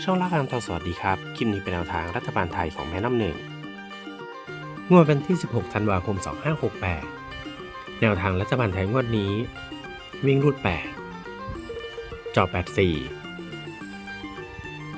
ช่องล่าการทอสวัสดีครับ คลิปนี้เป็นแนวทางรัฐบาลไทยของแม่น้ำหนึ่งงวดวันที่ 16 ธันวาคม 2568 แนวทางรัฐบาลไทยงวดนี้ วิ่งรูด 8 จอ 84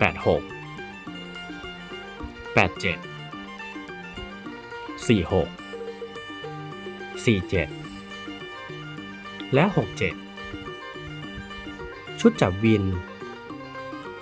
86 87 46 47 และ 67 ชุดจับวิน